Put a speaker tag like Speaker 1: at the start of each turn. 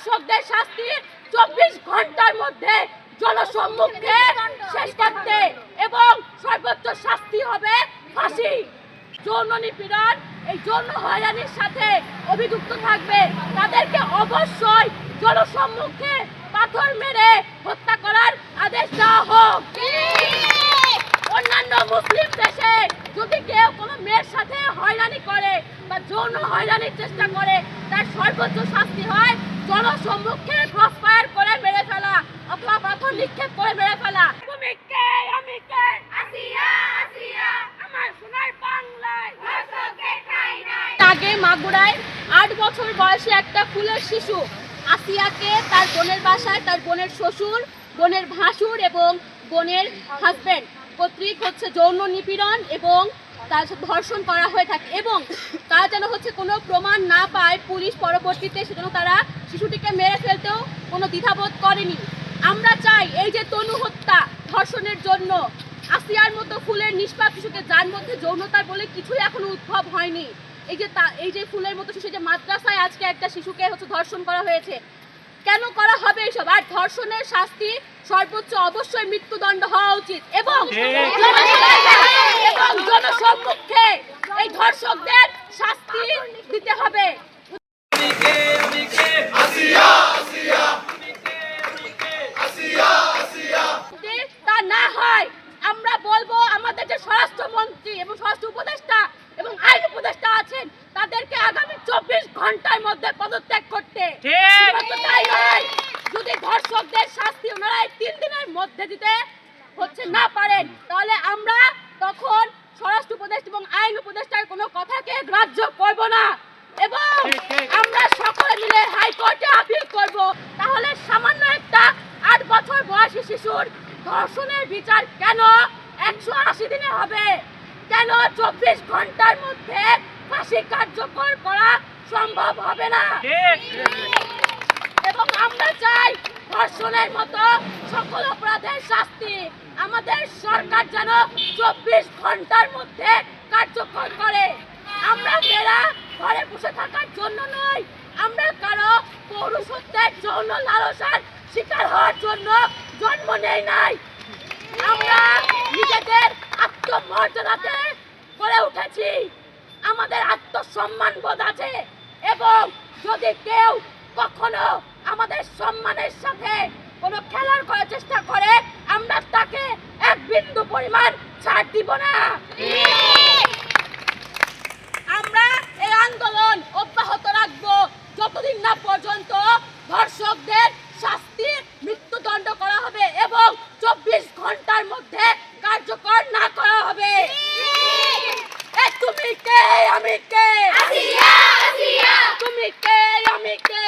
Speaker 1: ধর্ষকদের শাস্তি চব্বিশ ঘণ্টার মধ্যে জনসম্মুখে শেষ করতে এবং সর্বোচ্চ শাস্তি হবে ফাঁসি। যৌন নিপীড়ন, এই যৌন হয়রানির সাথে অভিযুক্ত থাকবে। তাদেরকে অবশ্যই জনসম্মুখে পাথর মেরে হত্যা করার আদেশ দেওয়া হোক। অন্যান্য মুসলিম দেশে যদি কেউ কোনো মেয়ের সাথে হয়রানি করে বা যৌন হয়রানির চেষ্টা করে তার সর্বোচ্চ শাস্তি হয় জনসম্মুখে ক্রস ফায়ার করে মেরে ফেলা অথবা পাথর নিক্ষেপ করে মেরে ফেলা। তুমি কে আমি কে আসিয়া আসিয়া আমার সোনার বাংলায় আগে মাগুরায় আট বছর বয়সী একটা ফুলের শিশু আসিয়াকে তার বোনের বাসায় তার বোনের শ্বশুর বোনের ভাসুর এবং বোনের হাজবেন্ড কর্তৃক হচ্ছে যৌন নিপীড়ন এবং তার ধর্ষণ করা হয়ে থাকে এবং তারা যেন হচ্ছে কোনো প্রমাণ না পায় পুলিশ পরবর্তীতে সেজন্য তারা শিশুটিকে মেরে ফেলতেও কোনো দ্বিধাবোধ করেনি। আমরা চাই এই যে তনু হত্যা ধর্ষণের জন্য আসিয়ার মতো ফুলের নিষ্পাপ শিশুকে যার মধ্যে যৌনতার বলে কিছুই এখনও উদ্ভব হয়নি। এই যে এই যে ফুলের মতো শিশু যে মাদ্রাসায় আজকে একটা শিশুকে হচ্ছে ধর্ষণ করা হয়েছে কেন করা হবে এসব? আর ধর্ষণের শাস্তি সর্বোচ্চ অবশ্যই মৃত্যুদণ্ড হওয়া উচিত। এবং এবং জনসম্মুখে এই ধর্ষকদের শাস্তি দিতে হবে। তা না হয় আমরা বলব আমাদের যে স্বরাষ্ট্রমন্ত্রী এবং স্বরাষ্ট্র উপদেষ্টা এবং আইন উপদেষ্টা আছেন তাদেরকে আগামী চব্বিশ ঘণ্টার মধ্যে পদত্যাগ করতে শুধুমাত্র তাই নয়, যদি ধর্ষকদের শাস্তি ওনারা এই তিন দিনের মধ্যে দিতে হচ্ছে না পারেন তাহলে আমরা তখন স্বরাষ্ট্র উপদেষ্টা এবং আইন উপদেষ্টার কোনো কথাকে গ্রাহ্য করব না এবং আমরা সকলে মিলে হাইকোর্টে আপিল করব তাহলে সামান্য একটা আট বছর বয়সী শিশুর ধর্ষণের বিচার কেন একশো আশি দিনে হবে? কেন চব্বিশ ঘণ্টার মধ্যে ফাঁসি কার্যকর করা সম্ভব হবে না? এবং আমরা চাই ধর্ষণের মতো সকল অপরাধের শাস্তি আমাদের সরকার যেন চব্বিশ ঘণ্টার মধ্যে কার্যকর করে। আমরা মেয়েরা ঘরে বসে থাকার জন্য নয় আমরা কারও পৌরসত্বের যৌন লালসার শিকার হওয়ার জন্য জন্ম নেই নাই। আমরা নিজেদের আত্মমর্যাদাতে করে উঠেছি। আমাদের আত্মসম্মান বোধ আছে এবং যদি কেউ কখনো আমাদের সম্মানের সাথে কোনো খেলার করার চেষ্টা করে, আমরা তাকে এক বিন্দু পরিমাণ ছাড় দিব না। আমরা এই আন্দোলন অব্যাহত রাখব যতদিন না পর্যন্ত ধর্ষকদের এবং চব্বিশ ঘণ্টার মধ্যে কার্যকর না করা হবে। তুমি কে? আমি কে? তুমি কে? আমি কে?